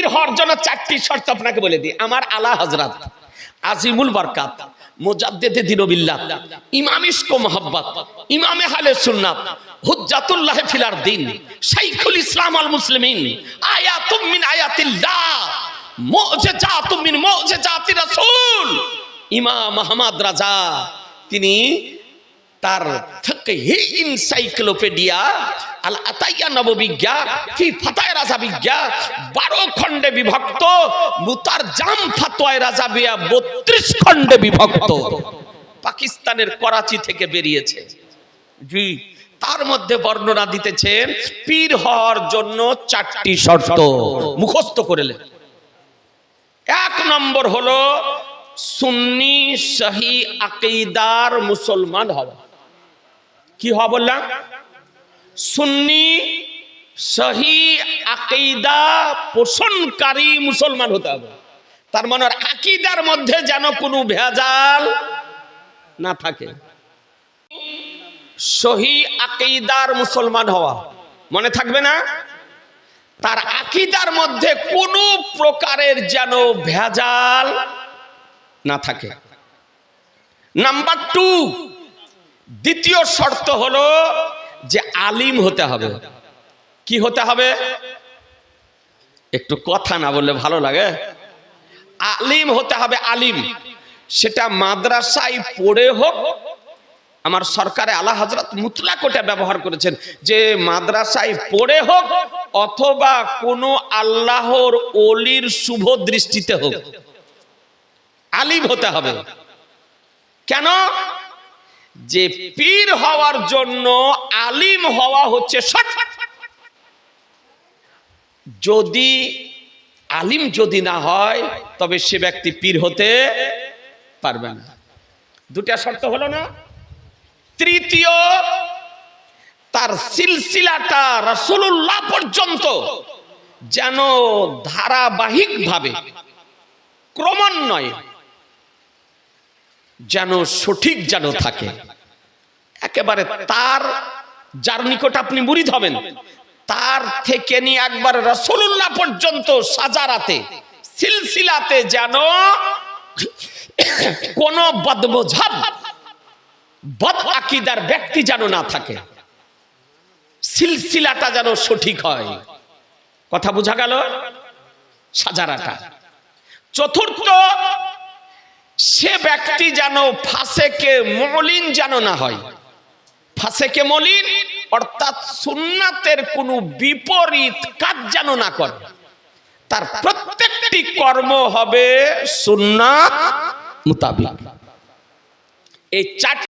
পীর হওয়ার জন্য চারটি শর্ত আপনাকে বলে দিই। আমার আলা হজরত আজিমুল বরকাত, মুজাদ্দেদে দিনবিল্লাহ, ইমাম ইশক মোহাব্বত, ইমামে হালে সুন্নাত, হুজ্জাতুল্লাহ ফিলার দিন শাইখুল ইসলাম আল মুসলিমিন, আয়াতুম মিন আয়াতিল্লাহ, মুজিজাতুম মিন মুজিজাতি রাসূল, ইমাম আহমদ রাজা, তিনি তার ফিকহি ইনসাইক্লোপিডিয়া আল আতাইয়া নববিজ্ঞা, ফি ফাতায় রাজাবিজ্ঞা, বারো খণ্ডে বিভক্ত মুতার জাম ফাতোয়ায় রাজাবিয়া, বত্রিশ খণ্ডে বিভক্ত। পাকিস্তানের করাচি থেকে বেরিয়েছে। জি, তার মধ্যে বর্ণনা দিতেছেন পীর হওয়ার জন্য চারটি শর্ত। মুখস্থ করেলেন এক নম্বর হলো, সুন্নি সহি আকিদার মুসলমান হওয়া। কি হওয়া বললাম সুন্নি সহি আকিদা পোষণকারী মুসলমান হতে হবে। তার মানে আকিদার মধ্যে যেন কোনো ভেজাল না থাকে। সহি আকিদার মুসলমান হওয়া মনে থাকবে না? তার আকিদার মধ্যে কোনো প্রকারের যেন ভেজাল না থাকে। নাম্বার টু দ্বিতীয় শর্ত হলো যে আলিম হতে হবে। কি হতে হবে? একটু কথা না বললে ভালো লাগে। আলিম হতে হবে আলিম। সেটা মাদ্রাসায় পড়ে হোক। আমার সরকারে আলা হজরত মুতলা কোটা ব্যবহার করেছেন যে মাদ্রাসায় পড়ে হোক অথবা কোনো আল্লাহর অলির শুভ দৃষ্টিতে হোক। আলিম হতে হবে। কেন? যে পীর হওয়ার জন্য আলিম হওয়া হচ্ছে যদি আলিম যদি না হয়, তবে সে ব্যক্তি পীর হতে পারবে না। দুটা শর্ত হলো না। তৃতীয়, তার সিলসিলাটা রসুল্লাহ পর্যন্ত যেন ধারাবাহিকভাবে ক্রমান্বয়ে যেন সঠিক যেন থাকে। একেবারে তার যার নিকট আপনি মুরিদ হবেন, তার থেকে নিয়ে একবার রসুল্লাহ পর্যন্ত সাজারাতে, সিলসিলাতে যেন কোন বদমঝাব বদ আকিদার ব্যক্তি যেন না থাকে। সিলসিলাটা যেন সঠিক হয়। কথা বোঝা গেল? সাজারাটা। চতুর্থ সে ব্যক্তি যেন ফাঁসেকে মলিন যেন না হয়। ফাঁসেকে মলিন, অর্থাৎ সুন্নাতের কোনো বিপরীত কাজ যেন না করে। তার প্রত্যেকটি কর্ম হবে সুন্নাত মোতাবিক। এই চারটি